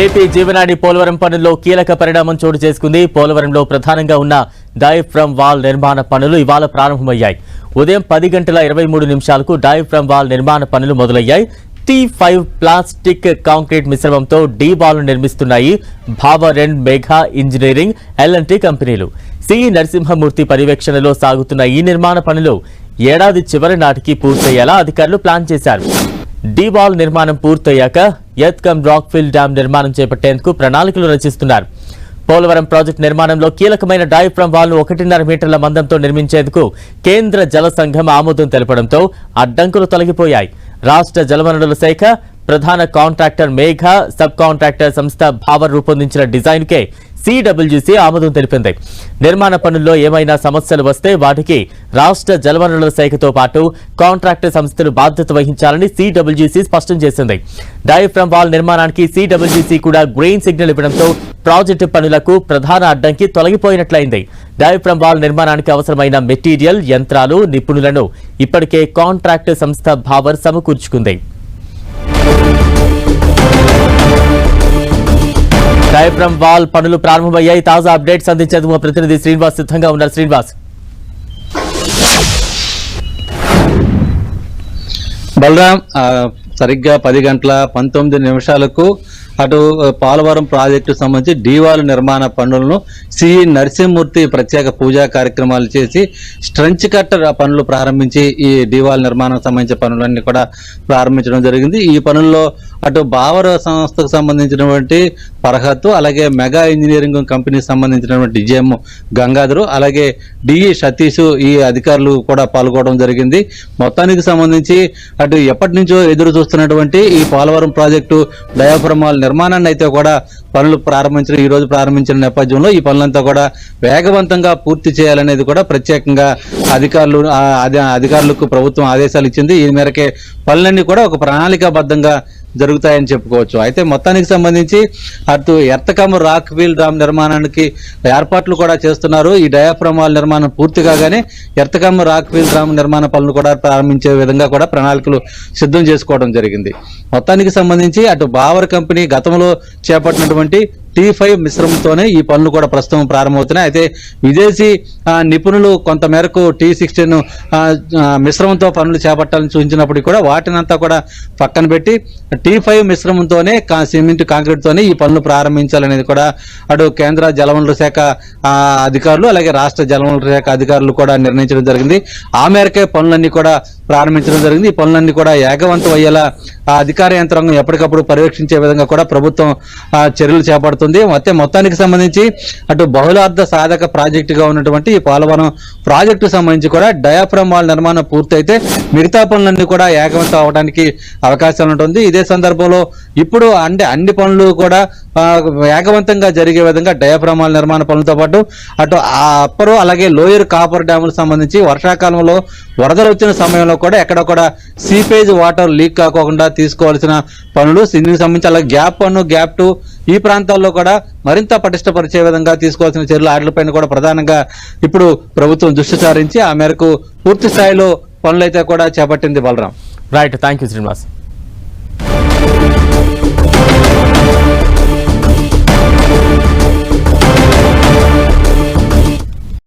AP జీవనాడి పోలవరం పనుల్లో కీలక పరిణామం చోటు చేసుకుంది. పోలవరంలో ప్రధానంగా ఉన్న డైఫ్రమ్ వాల్ నిర్మాణ పనులు ఇవాళ ప్రారంభమయ్యాయి. ఉదయం పది గంటల ఇరవై మూడు నిమిషాలకు డైఫ్రమ్ వాల్ నిర్మాణ పనులు మొదలయ్యాయి. టీ ఫైవ్ ప్లాస్టిక్ కాంక్రీట్ మిశ్రమంతో డీ బాల్ నిర్మిస్తున్నాయి భావరెన్ Megha engineering L and T కంపెనీలు. సి నరసింహమూర్తి పర్యవేక్షణలో సాగుతున్న ఈ నిర్మాణ పనులు ఏడాది చివరి నాటికి పూర్తయ్యేలా అధికారులు ప్లాన్ చేశారు. డీవాల్ నిర్మాణం పూర్తయ్యాక ఎత్కమ్ రాక్ఫిల్ డ్యాం నిర్మాణం చేపట్టేందుకు ప్రణాళికలు రచిస్తున్నారు. పోలవరం ప్రాజెక్టు నిర్మాణంలో కీలకమైన డైఫ్రమ్ వాల్ను ఒకటిన్నర మీటర్ల మందంతో నిర్మించేందుకు కేంద్ర జల సంఘం ఆమోదం తెలపడంతో అడ్డంకులు తొలగిపోయాయి. రాష్ట్ర జలవనరుల శాఖ ప్రధాన కాంట్రాక్టర్ మేఘ సబ్ కాంట్రాక్టర్ సంస్థ భావర్ రూపొందించిన డిజైన్కే సిడబ్ల్యూసీ ఆమోదం తెలిపింది. నిర్మాణ పనుల్లో ఏమైనా సమస్యలు వస్తే వాటికి రాష్ట్ర జలవనరుల శాఖతో పాటు కాంట్రాక్టర్ సంస్థలు బాధ్యత వహించాలని సిడబ్ల్యూసీ స్పష్టం చేసింది. డైఫ్రమ్ వాల్ నిర్మాణానికి సిడబ్ల్యూసీ కూడా గ్రీన్ సిగ్నల్ ఇవ్వడంతో ప్రాజెక్టు పనులకు ప్రధాన అడ్డంకి తొలగిపోయినట్లయింది. డైఫ్రమ్ వాల్ నిర్మాణానికి అవసరమైన మెటీరియల్ యంత్రాలు నిపుణులను ఇప్పటికే కాంట్రాక్ట్ సంస్థ భావర్ సమకూర్చుకుంది. డైఫ్రమ్ వాల్ పనులు ప్రారంభమయ్యాయి. తాజా అప్డేట్స్ అందించేందుకు మా ప్రతినిధి శ్రీనివాస్. సిద్ధంగా ఉన్నారు శ్రీనివాస్. బలరాం సరిగ్గా పది గంటల పంతొమ్మిది నిమిషాలకు అటు పాలవరం పోలవరం ప్రాజెక్టు సంబంధించి డీవాలు నిర్మాణ పనులను సిఈ నరసింహమూర్తి ప్రత్యేక పూజా కార్యక్రమాలు చేసి స్ట్రెంచ్ కట్టర్ పనులు ప్రారంభించి ఈ డీవాల్ నిర్మాణం సంబంధించిన పనులన్నీ కూడా ప్రారంభించడం జరిగింది. ఈ పనుల్లో అటు బావర సంస్థకు సంబంధించినటువంటి పరహత్తు అలాగే మెగా ఇంజనీరింగ్ కంపెనీకి సంబంధించినటువంటి జిఎం గంగాధరు అలాగే డిఈ సతీష్ ఈ అధికారులు కూడా పాల్గొనడం జరిగింది. మొత్తానికి సంబంధించి అటు ఎప్పటి నుంచో ఎదురు చూస్తున్నటువంటి ఈ పోలవరం ప్రాజెక్టు డయాఫ్రమాల్ నిర్మాణాన్ని అయితే కూడా పనులు ప్రారంభించిన ఈ రోజు ప్రారంభించిన నేపథ్యంలో ఈ పనులంతా కూడా వేగవంతంగా పూర్తి చేయాలనేది కూడా ప్రత్యేకంగా అధికారులు అధికారులకు ప్రభుత్వం ఆదేశాలు ఇచ్చింది. ఈ మేరకే పనులన్నీ కూడా ఒక ప్రణాళికాబద్ధంగా జరుగుతాయని చెప్పుకోవచ్చు. అయితే మొత్తానికి సంబంధించి అటు ఎర్తకమ్ రాక్ వీల్ డ్యామ్ నిర్మాణానికి ఏర్పాట్లు కూడా చేస్తున్నారు. ఈ డయాఫ్రమాల్ నిర్మాణం పూర్తి కాగానే ఎర్తకమ్ రాక్ వీల్ డ్యామ్ నిర్మాణ పనులు కూడా ప్రారంభించే విధంగా కూడా ప్రణాళికలు సిద్ధం చేసుకోవడం జరిగింది. మొత్తానికి సంబంధించి అటు బావర్ కంపెనీ గతంలో చేపట్టినటువంటి టీ ఫైవ్ మిశ్రమంతోనే ఈ పనులు కూడా ప్రస్తుతం ప్రారంభమవుతున్నాయి. అయితే విదేశీ నిపుణులు కొంత మేరకు టీ సిక్స్టీన్ మిశ్రమంతో పనులు చేపట్టాలని సూచించినప్పటికీ కూడా వాటినంతా కూడా పక్కన పెట్టి టీ ఫైవ్ మిశ్రమంతోనే కా- సిమెంట్ కాంక్రీట్ తోనే ఈ పనులు ప్రారంభించాలనేది కూడా అటు కేంద్ర జలవనరుల శాఖ అధికారులు అలాగే రాష్ట్ర జలవనరుల శాఖ అధికారులు కూడా నిర్ణయించడం జరిగింది. ఆ మేరకే పనులన్నీ కూడా ప్రారంభించడం జరిగింది. ఈ పనులన్నీ కూడా ఏకవంతం అయ్యేలా అధికార యంత్రాంగం ఎప్పటికప్పుడు పర్యవేక్షించే విధంగా కూడా ప్రభుత్వం చర్యలు చేపడుతుంది. మొత్తం మొత్తానికి సంబంధించి అటు బహుళార్థ సాధక ప్రాజెక్టుగా ఉన్నటువంటి ఈ పోలవరం ప్రాజెక్టు సంబంధించి కూడా డయాఫ్రమ్ వాల్ నిర్మాణం పూర్తయితే మిగతా పనులన్నీ కూడా ఏకవంతం అవడానికి అవకాశాలు ఉంటుంది. ఇదే సందర్భంలో ఇప్పుడు అంటే అన్ని పనులు కూడా వేగవంతంగా జరిగే విధంగా డయాఫ్రమ్ వాల్ నిర్మాణ పనులతో పాటు అటు ఆ అప్పరు అలాగే లోయర్ కాపర్ డ్యాములకు సంబంధించి వర్షాకాలంలో వరదలు వచ్చిన సమయంలో కూడా ఎక్కడ కూడా సీపేజ్ వాటర్ లీక్ కాకుండా తీసుకోవాల్సిన పనులు. దీనికి సంబంధించి అలాగే గ్యాప్ వన్ గ్యాప్ టూ ఈ ప్రాంతాల్లో కూడా మరింత పటిష్టపరిచే విధంగా తీసుకోవాల్సిన చర్యలు ఆటలపైన కూడా ప్రధానంగా ఇప్పుడు ప్రభుత్వం దృష్టి సారించి ఆ మేరకు పూర్తి స్థాయిలో పనులైతే కూడా చేపట్టింది Balaram. Right thank you Srinivas